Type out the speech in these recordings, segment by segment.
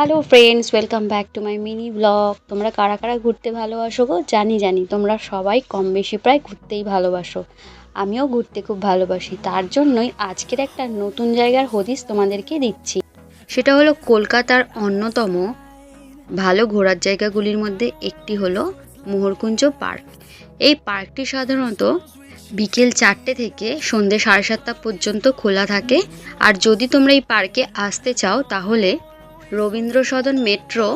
Hello friends welcome back to my mini blog তোমরা কারা কারা ঘুরতে ভালোবাসো গো? জানি জানি। তোমরা সবাই কম বেশি প্রায় ঘুরতেই ভালোবাসো। আমিও ঘুরতে খুব ভালোবাসি। তার জন্যই আজকের একটা নতুন জায়গার হদিস তোমাদেরকে দিচ্ছি। সেটা হলো কলকাতার অন্যতম ভালো ঘোরার জায়গাগুলির মধ্যে একটি হলো মোহরকুঞ্জ পার্ক। এই পার্কটি সাধারণত বিকেল চারটে থেকে সন্ধ্যে সাড়ে সাতটা পর্যন্ত খোলা থাকে। আর যদি তোমরা এই পার্কে আসতে চাও, তাহলে রবীন্দ্র সদন মেট্রো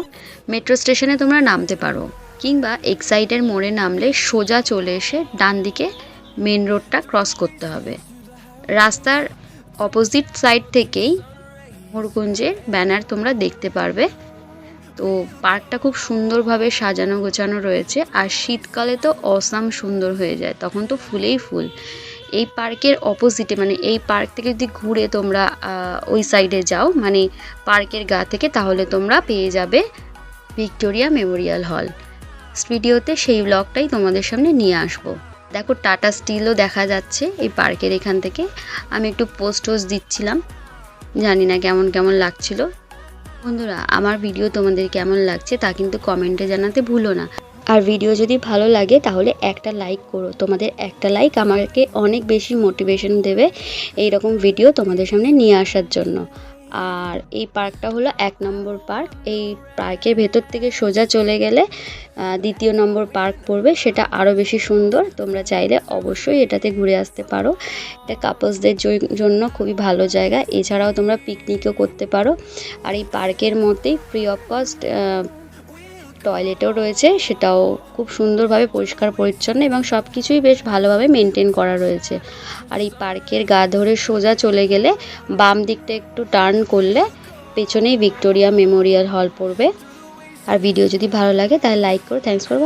মেট্রো স্টেশনে তোমরা নামতে পারো, কিংবা এক্সাইডের মোড়ে নামলে সোজা চলে এসে ডান দিকে মেন রোডটা ক্রস করতে হবে। রাস্তার অপোজিট সাইড থেকেই মোরকুঞ্জের ব্যানার তোমরা দেখতে পারবে। তো পার্কটা খুব সুন্দরভাবে সাজানো গোছানো রয়েছে, আর শীতকালে তো অসাম সুন্দর হয়ে যায়, তখন তো ফুলেই ফুল। এই পার্কের অপোজিটে মানে এই পার্ক থেকে যদি ঘুরে তোমরা ওই সাইডে যাও মানে পার্কের গা থেকে, তাহলে তোমরা পেয়ে যাবে ভিক্টোরিয়া মেমোরিয়াল হল। ভিডিওতে সেই ব্লগটাই তোমাদের সামনে নিয়ে আসব। দেখো, টাটা স্টিলও দেখা যাচ্ছে এই পার্কের এখান থেকে। আমি একটু পোস্ট টোস্ট দিচ্ছিলাম। জানি না কেমন কেমন লাগছিল। বন্ধুরা, আমার ভিডিও তোমাদের কেমন লাগছে তা কিন্তু কমেন্টে জানাতে ভুলো না। আর ভিডিও যদি ভালো লাগে, তাহলে একটা লাইক করো। তোমাদের একটা লাইক আমাকে অনেক বেশি মোটিভেশন দেবে এই রকম ভিডিও তোমাদের সামনে নিয়ে আসার জন্য। আর এই পার্কটা হলো এক নম্বর পার্ক এই পার্কের ভেতর থেকে সোজা চলে গেলে দ্বিতীয় নম্বর পার্ক পড়বে। সেটা আরও বেশি সুন্দর। তোমরা চাইলে অবশ্যই এটাতে ঘুরে আসতে পারো। এটা কাপলসদের জন্য খুবই ভালো জায়গা। এছাড়াও তোমরা পিকনিকও করতে পারো। আর এই পার্কের মধ্যেই ফ্রি অফ কস্ট টয়লেটও রয়েছে, সেটাও খুব সুন্দরভাবে পরিষ্কার, পরিচ্ছন্ন এবং সব কিছুই বেশ ভালোভাবে মেনটেন করা রয়েছে। আর এই পার্কের গা ধরে সোজা চলে গেলে বাম দিকটা একটু টার্ন করলে পেছনেই ভিক্টোরিয়া মেমোরিয়াল হল পড়বে। আর ভিডিও যদি ভালো লাগে তাহলে লাইক করো থ্যাংকস ফর